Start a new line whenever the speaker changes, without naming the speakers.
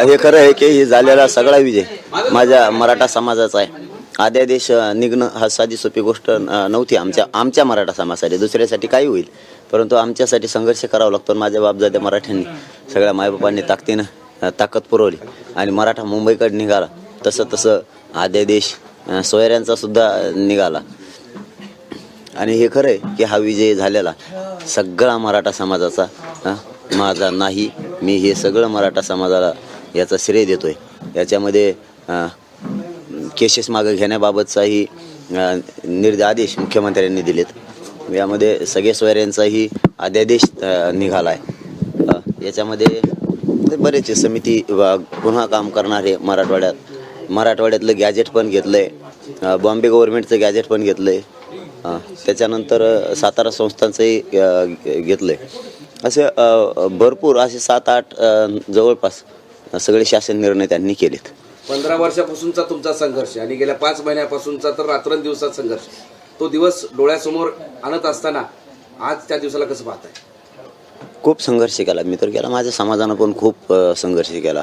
हे खरं आहे की हे झालेला सगळा विजय माझ्या मराठा समाजाचा आहे. आद्यादेश निघणं हा साधी सोपी गोष्ट नव्हती आमच्या आमच्या मराठा समाजासाठी. दुसऱ्यासाठी काही होईल. परंतु आमच्यासाठी संघर्ष करावा लागतो माझ्या बापजाद्या मराठ्यांनी सगळ्या मायबापांनी ताकदीनं ताकद पुरवली आणि मराठा मुंबईकडे निघाला. तसं तसं आद्यादेश सोयऱ्यांचा सुद्धा निघाला. आणि हे खरं आहे की हा विजय झालेला सगळा मराठा समाजाचा माझा नाही. मी हे सगळं मराठा समाजाला याचा श्रेय देतो आहे याच्यामध्ये केसेस मागं घेण्याबाबतचाही अ, आदेश मुख्यमंत्र्यांनी दिलेत. यामध्ये सगळे सोयऱ्यांचाही अध्यादेश निघाला आहे याच्यामध्ये बरेचसे समिती पुन्हा काम करणारे मराठवाड्यात मराठवाड्यातलं गॅजेट पण घेतलं आहे बॉम्बे गव्हर्नमेंटचं गॅजेट पण घेतलं आहे त्याच्यानंतर सातारा संस्थांचंही घेतलं आहे असे भरपूर असे सात आठ जवळपास सगळे शासन निर्णय त्यांनी केलेत.
पंधरा वर्षापासूनचा तुमचा संघर्ष आणि गेल्या पाच महिन्यापासूनचा तर रात्रंदिवसात संघर्ष. तो दिवस डोळ्यासमोर आणत असताना आज त्या दिवसाला कसं पाहताय?
खूप संघर्ष केला. मी तर केला. माझ्या समाजानं पण खूप संघर्ष केला.